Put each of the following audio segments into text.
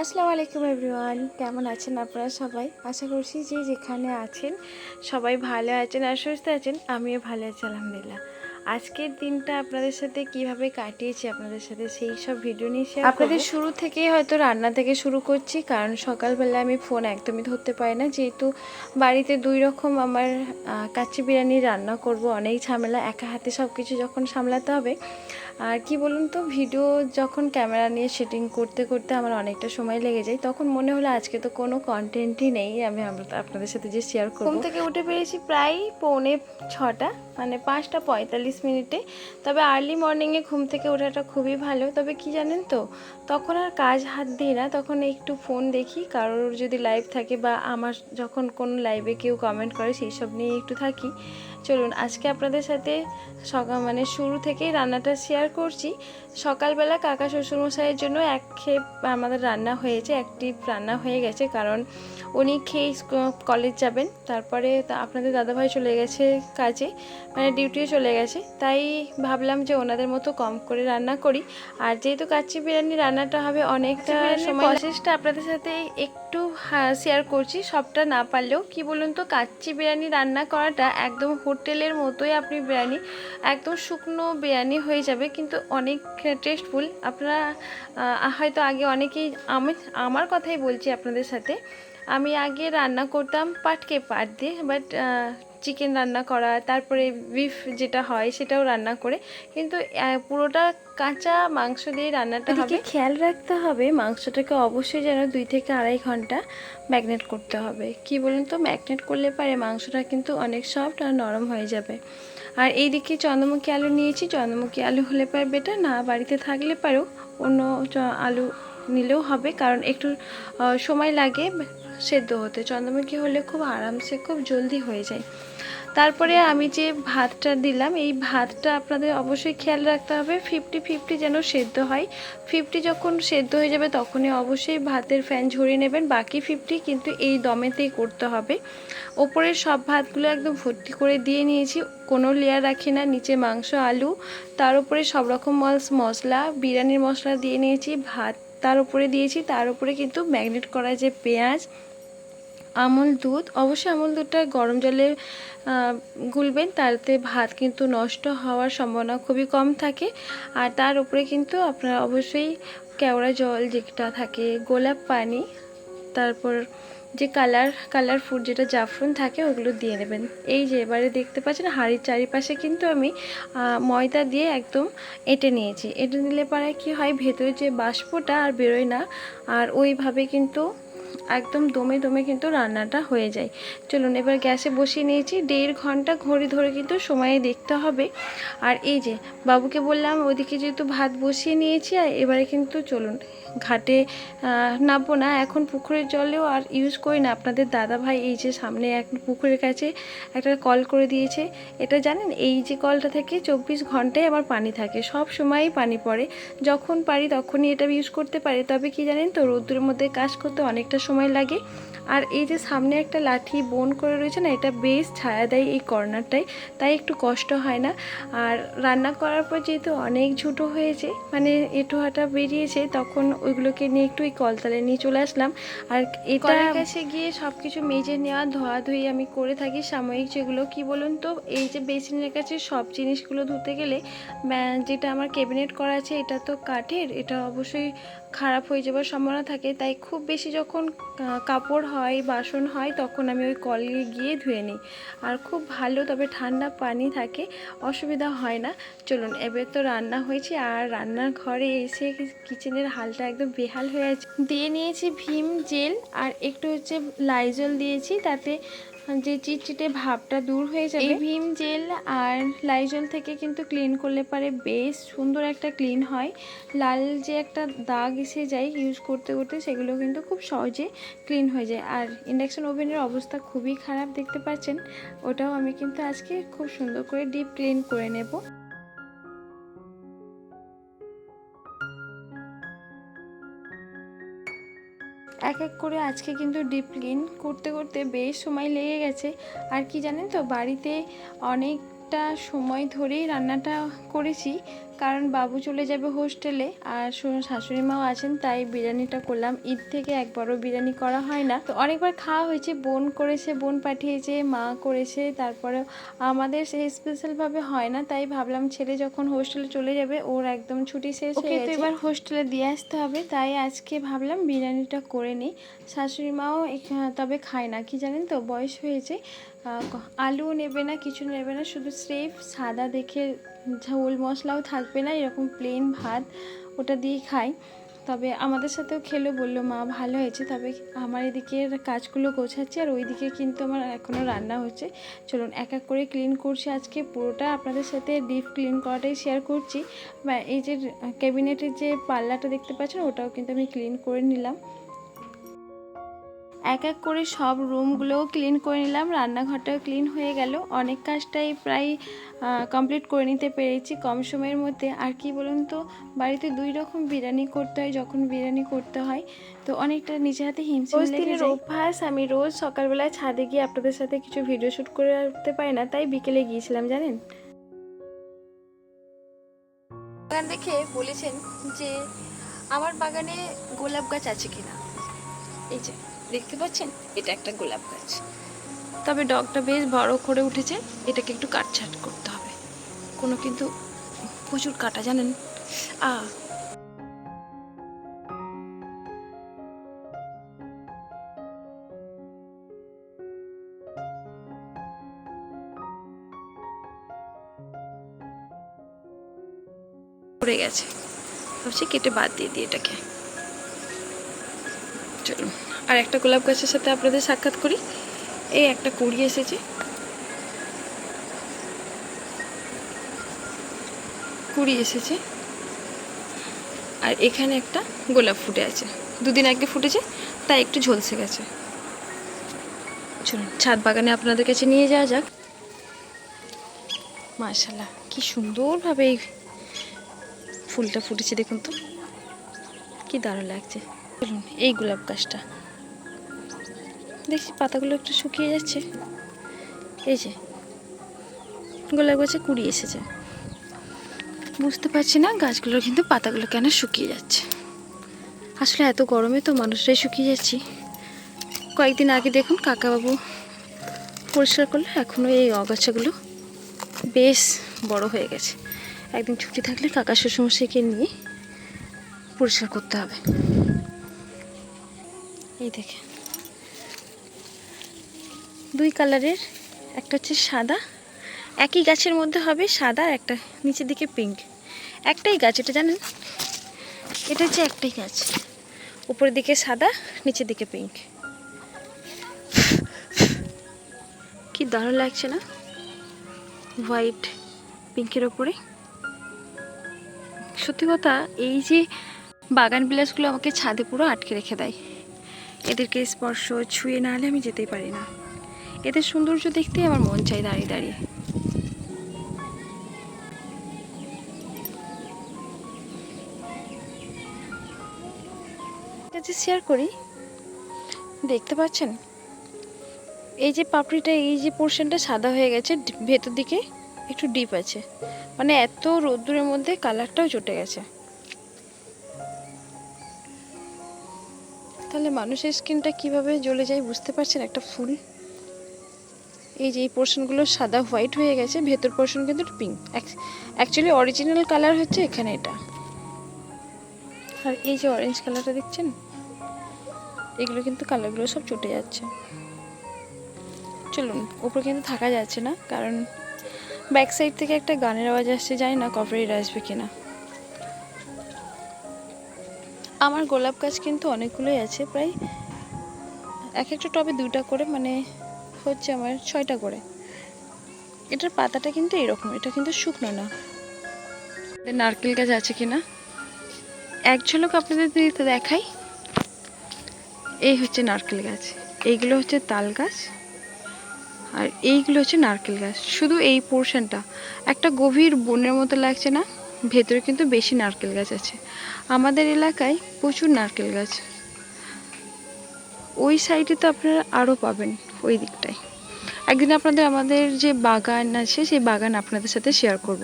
আসসালামু আলাইকুম এভরিওয়ান। কেমন আছেন আপনারা সবাই? আশা করছি যে যেখানে আছেন সবাই ভালো আছেন আর সুস্থ আছেন আমিও ভালো আছি আলহামদুলিল্লাহ। আজকের দিনটা আপনাদের সাথে কীভাবে কাটিয়েছি আপনাদের সাথে সেই সব ভিডিও নিয়ে শেয়ার আপনাদের শুরু থেকেই হয়তো রান্না থেকে শুরু করছি কারণ সকালবেলা আমি ফোন একদমই ধরতে পারি না। যেহেতু বাড়িতে দুই রকম আমার কাচ্চি বিরিয়ানি রান্না করব অনেক ঝামেলা একা হাতে সব কিছু যখন সামলাতে হবে আর কি বলুন তো ভিডিও যখন ক্যামেরা নিয়ে শুটিং করতে করতে আমার অনেকটা সময় লেগে যায় তখন মনে হলো আজকে তো কোনো কন্টেন্টই নেই আমি আপনাদের সাথে যে শেয়ার করব। ঘুম থেকে উঠে পেরেছি প্রায় পৌনে ছটা মানে পাঁচটা পঁয়তাল্লিশ মিনিটে। তবে আর্লি মর্নিংয়ে ঘুম থেকে ওঠাটা খুবই ভালো। তবে কি জানেন তো তখন আর কাজ হাত দিই না তখন একটু ফোন দেখি কারোর যদি লাইভ থাকে বা আমার যখন কোনো লাইভে কেউ কমেন্ট করে সেই সব নিয়ে একটু থাকি। চলুন আজকে আপনাদের সাথে সকাল মানে শুরু থেকেই রান্নাটা শেয়ার করছি। সকালবেলা কাকা শ্বশুরমশাইয়ের জন্য এক খেপ আমাদের রান্না হয়েছে একটি রান্না হয়ে গেছে কারণ উনি খেয়ে কলেজ যাবেন। তারপরে তা- আপনাদের দাদাভাই চলে গেছে কাজে মানে ডিউটিও চলে গেছে। তাই ভাবলাম যে ওনাদের মতো কম করে রান্না করি। আর যেহেতু কাচ্চি বিরিয়ানি রান্নাটা হবে অনেকটা সময় প্রসেসটা আপনাদের সাথে একটু শেয়ার করছি সবটা না পারলেও। কি বলুন তো কাচ্চি বিরিয়ানি রান্না করাটা একদম হোটেলের মতোই আপনি বিরিয়ানি একদম শুকনো বিরিয়ানি হয়ে যাবে। কিন্তু অনেক টেস্টফুল আপনারা হয়তো আগে অনেকেই আমি আমার কথাই বলছি আপনাদের সাথে। আমি আগে রান্না করতাম পাটকে পাট দিয়ে বাট চিকেন রান্না করা তারপরে বিফ যেটা হয় সেটাও রান্না করে। কিন্তু পুরোটা কাঁচা মাংস দিয়ে রান্নাটা হবে। খেয়াল রাখতে হবে মাংসটাকে অবশ্যই যেন দুই থেকে আড়াই ঘণ্টা ম্যাগনেট করতে হবে। কি বলুন তো? ম্যাগনেট করলে পারে মাংসটা কিন্তু অনেক সফট আর নরম হয়ে যাবে। আর এইদিকে চন্দ্রমুখী আলু নিয়েছি। চন্দ্রমুখী আলু হলে পারে বেটার না বাড়িতে থাকলে পারো। অন্য আলু নিলেও হবে, কারণ একটু সময় লাগে সেদ্ধ হতে। চন্দ্রমুখী হলে খুব আরামসে, খুব জলদি হয়ে যায়। তারপরে আমি যে ভাতটা দিলাম, এই ভাতটা আপনাদের অবশ্যই খেয়াল রাখতে হবে। ফিফটি ফিফটি যেন সেদ্ধ হয়। ফিফটি যখন সেদ্ধ হয়ে যাবে, তখনই অবশ্যই ভাতের ফ্যান ঝরিয়ে নেবেন। বাকি ফিফটি কিন্তু এই দমেতেই করতে হবে। ওপরের সব ভাতগুলো একদম ভর্তি করে দিয়ে নিয়েছি। কোনো লেয়ার রাখি না, নিচে মাংস, আলু, তার উপরে সব রকম মশলা বিরিয়ানির মশলা দিয়ে নিয়েছি, ভাত তার উপরে দিয়েছি। তার উপরে কিন্তু ম্যাগনেট করা যে পেঁয়াজ আমল দুধ। অবশ্যই আমল দুধটা গরম জলে গুলবেন, তাতে ভাত কিন্তু নষ্ট হওয়ার সম্ভাবনা খুবই কম থাকে। আর তার উপরে কিন্তু আপনারা অবশ্যই কেওড়া জল যেটা থাকে, গোলাপ পানি, তারপর যে কালার কালার ফুড যেটা জাফরান থাকে, ওগুলো দিয়ে নেবেন এই যে এবারে দেখতে পাচ্ছেন, হাঁড়ির চারিপাশে কিন্তু আমি ময়দা দিয়ে একদম এঁটে নিয়েছি। এঁটে নিলে পরে কি হয়, ভেতরে যে বাষ্পটা আর বেরোয় না। আর ওইভাবে কিন্তু একদম দমে দমে কিন্তু রান্নাটা হয়ে যায়। চলুন এবার গ্যাসে বসিয়ে নিয়েছি। দেড় ঘণ্টা ঘড়ি ধরে কিন্তু সময়ে দেখতে হবে। আর এই যে, বাবুকে বললাম ওদিকে যেহেতু ভাত বসিয়ে নিয়েছি, আর এবারে কিন্তু চলুন ঘাটে নামবো না। এখন পুকুরের জলেও আর ইউজ করি না। আপনাদের দাদা ভাই এই যে সামনে এক পুকুরের কাছে একটা কল করে দিয়েছে। এটা জানেন, এই যে কলটা থেকে চব্বিশ ঘন্টায় আমার পানি থাকে। সব সময়ই পানি পড়ে। যখন পারি তখনই এটা ইউজ করতে পারি। তবে কি জানেন তো, রোদ্রের মধ্যে কাজ করতে অনেকটা সময় লাগে। আর এই যে সামনে একটা লাঠি বোন করে রয়েছে না, এটা বেশ ছায়া দেয় এই কর্নারটায়, তাই একটু কষ্ট হয় না। আর রান্না করার পর যেহেতু অনেক ঝুটো হয়েছে মানে এঁটো হাঁটা বেরিয়েছে, তখন ওইগুলোকে নিয়ে একটু এই কলতালে নিয়ে চলে আসলাম। আর এটা কাছে গিয়ে সব কিছু মেজে নেওয়া, ধোয়াধুয়ি আমি করে থাকি সাময়িক যেগুলো। কি বলুন তো, এই যে বেসিনের কাছে সব জিনিসগুলো ধুতে গেলে যেটা আমার ক্যাবিনেট করা আছে, এটা তো কাঠের, এটা অবশ্যই খারাপ হয়ে যাওয়ার সম্ভাবনা থাকে। তাই খুব বেশি যখন কাপড় হয়, বাসন হয়, তখন আমি ওই কলে গিয়ে ধুয়ে নিই। আর খুব ভালো, তবে ঠান্ডা পানি থাকে, অসুবিধা হয় না। চলুন, এবার তো রান্না হয়েছে, আর রান্নার ঘরে এসে কিচেনের হালটা একদম বেহাল হয়ে আছে। দিয়ে নিয়েছি ভীম জেল, আর একটু হচ্ছে লাইজল দিয়েছি, তাতে যে চিটচিটে ভাবটা দূর হয়ে যাবে। ভিম জেল আর লাইজল থেকে কিন্তু ক্লিন করলে পারে বেশ সুন্দর একটা ক্লিন হয়। লাল যে একটা দাগ এসে যায় ইউজ করতে করতে সেগুলো কিন্তু খুব সহজে ক্লিন হয়ে যায়। আর ইন্ডাকশান ওভেনের অবস্থা খুবই খারাপ দেখতে পাচ্ছেন। ওটাও আমি কিন্তু আজকে খুব সুন্দর করে ডিপ ক্লিন করে নেব। এক এক করে আজকে কিন্তু ডিপ ক্লিন করতে করতে বেশ সময় লেগে গেছে। আর কি জানেন তো, বাড়িতে অনেকটা সময় ধরেই রান্নাটা করেছি। কারণ বাবু চলে যাবে হোস্টেলে আর শাশুড়ি মাও আছেন তাই বিরিয়ানিটা করলাম। ঈদ থেকে একবারও বিরিয়ানি করা হয় না। তো অনেকবার খাওয়া হয়েছে বোন করেছে বোন পাঠিয়েছে মা করেছে তারপরে আমাদের সেই স্পেশালভাবে হয় না তাই ভাবলাম ছেলে যখন হোস্টেলে চলে যাবে ওর একদম ছুটি শেষ হয়ে তো এবার হোস্টেলে দিয়ে আসতে হবে তাই আজকে ভাবলাম বিরিয়ানিটা করে নিই। শাশুড়ি মাও তবে খায় না কি জানেন তো বয়স হয়েছে। আলু নেবে না কিছু নেবে না শুধু স্রেফ সাদা দেখে ঝোল মশলাও থাকবে না, এরকম প্লেন ভাত ওটা দিয়ে খাই। তবে আমাদের সাথেও খেলো, বলল, মা, ভালো হয়েছে। তবে আমার এদিকে কাজগুলো গোছাচ্ছি আর ওইদিকে কিন্তু আমার এখনও রান্না হচ্ছে। চলুন, এক এক করে ক্লিন করছি আজকে। পুরোটা আপনাদের সাথে ডিপ ক্লিন করাটাই শেয়ার করছি। এই যে ক্যাবিনেটের যে পাল্লাটা দেখতে পাচ্ছেন, ওটাও কিন্তু আমি ক্লিন করে নিলাম। এক এক করে সব রুমগুলোও ক্লিন করে নিলাম রান্নাঘরটাও ক্লিন হয়ে গেল। অনেক কাজটাই প্রায় কমপ্লিট করে নিতে পেরেছি কম সময়ের মধ্যে। আর কি বলুন তো বাড়িতে দুই রকম বিরিয়ানি করতে হয় যখন বিরিয়ানি করতে হয়। তো অনেকটা নিজে হাতে হিমশিম দিনের অভ্যাস আমি রোজ সকালবেলায় ছাদে গিয়ে আপনাদের সাথে কিছু ভিডিও শ্যুট করে উঠতে পারি না তাই বিকেলে গিয়েছিলাম জানেন? বাগান দেখে বলেছেন যে আমার বাগানে গোলাপ গাছ আছে কিনা? এই যে। দেখতে পাচ্ছেন? এটা একটা গোলাপ গাছ। তবে ডগটা বেশ বড় করে উঠেছে, এটাকে একটু কাটছাট করতে হবে। কোনো কিন্তু প্রচুর কাটা, জানেন? আ। পড়ে গেছে। ভাবছি কেটে বাদ দিয়ে দিই এটাকে। চলুন। আর একটা গোলাপ গাছের সাথে আপনাদের সাক্ষাৎ করি। এই একটা কুড়ি এসেছে। কুড়ি এসেছে। আর এখানে একটা গোলাপ ফুটে আছে। দুদিন আগে ফুটেছে, তাই একটু ঝলসে গেছে। চলুন, ছাদ বাগানে আপনাদের কাছে নিয়ে যাওয়া যাক। মাশাল্লাহ কি সুন্দরভাবে এই ফুলটা ফুটেছে, দেখুন তো। কি দারুণ লাগছে। চলুন, এই গোলাপ গাছটা। দেখছি পাতাগুলো একটু শুকিয়ে যাচ্ছে। এই যে, গোলাপ গাছে কুড়ি এসেছে। বুঝতে পারছি না গাছগুলোর কিন্তু পাতাগুলো কেন শুকিয়ে যাচ্ছে। আসলে এত গরমে তো মানুষরাই শুকিয়ে যাচ্ছি। কয়েকদিন আগে দেখুন কাকাবাবু পরিষ্কার করলে এখনও এই অগাছাগুলো বেশ বড় হয়ে গেছে। একদিন ছুটি থাকলে কাকা শ্বশুরমশাইকে নিয়ে পরিষ্কার করতে হবে। এই দেখে দুই কালারের, একটা হচ্ছে সাদা। একই গাছের মধ্যে হবে সাদা আর একটা নিচের দিকে পিঙ্ক একটাই গাছ, এটা জানেন? এটা হচ্ছে একটাই গাছ। উপরের দিকে সাদা, নিচের দিকে পিঙ্ক কি দারুণ লাগছে না? হোয়াইট পিঙ্কের ওপরে। সত্যি কথা, এই যে বাগান বিলাসগুলো আমাকে ছাদে পুরো আটকে রেখে দেয়। এদেরকে স্পর্শ ছুঁয়ে না হলে আমি যেতেই পারি না। এদের সৌন্দর্য দেখতেই আমার মন চাই দাঁড়িয়ে দাঁড়িয়ে। কাছে শেয়ার করি, দেখতে পাচ্ছেন? এই যে পাপড়িটা, এই যে পোর্শনটা সাদা হয়ে গেছে ভেতর দিকে একটু ডিপ আছে। মানে এত রোদ্দুরের মধ্যে কালারটাও চটে গেছে। তাহলে মানুষের স্কিনটা কীভাবে জ্বলে যায় বুঝতে পারছেন একটা ফুল? এই যে এই পোর্শনগুলো সাদা হোয়াইট হয়ে গেছে, ভেতর পোর্শন কিন্তু পিঙ্ক অ্যাকচুয়ালি অরিজিনাল কালার হচ্ছে এখানে এটা। আর এই যে অরেঞ্জ কালারটা দেখছেন? এগুলো কিন্তু কালারগুলো সব চটে যাচ্ছে। চলুন, উপরে কিন্তু থাকা যাচ্ছে না, কারণ ব্যাক সাইড থেকে একটা গানের আওয়াজ আসছে, জানি না কপারেট আসবে কিনা। আমার গোলাপ গাছ কিন্তু অনেকগুলোই আছে, প্রায় এক একটা টবে দুইটা করে মানে হচ্ছে আমার ছয়টা করে। এটার পাতাটা কিন্তু এরকম এটা কিন্তু শুকনো না। নারকেল গাছ আছে কিনা এক ঝলক আপনাদের দিতে দেখাই। এই হচ্ছে নারকেল গাছ এইগুলো হচ্ছে তাল গাছ আর এইগুলো হচ্ছে নারকেল গাছ। শুধু এই পোর্শনটা একটা গভীর বনের মতো লাগছে না ভেতরে কিন্তু বেশি নারকেল গাছ আছে। আমাদের এলাকায় প্রচুর নারকেল গাছ। ওই সাইডে তো আপনারা আরও পাবেন। ওই দিকটায়। একদিন আপনাদের, আমাদের যে বাগান আছে, সেই বাগান আপনাদের সাথে শেয়ার করব।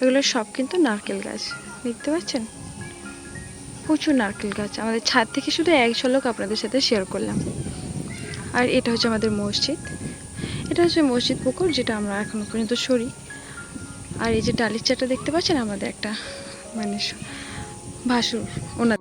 এগুলো সব কিন্তু নারকেল গাছ, দেখতে পাচ্ছেন? প্রচুর নারকেল গাছ। আমাদের ছাদ থেকে শুধু এক ঝলক আপনাদের সাথে শেয়ার করলাম। আর এটা হচ্ছে আমাদের মসজিদ। এটা হচ্ছে মসজিদ পুকুর, যেটা আমরা এখনও পর্যন্ত সরি। আর এই যে ডালির চাটা দেখতে পাচ্ছেন? আমাদের একটা মানে ভাসুর, ওনার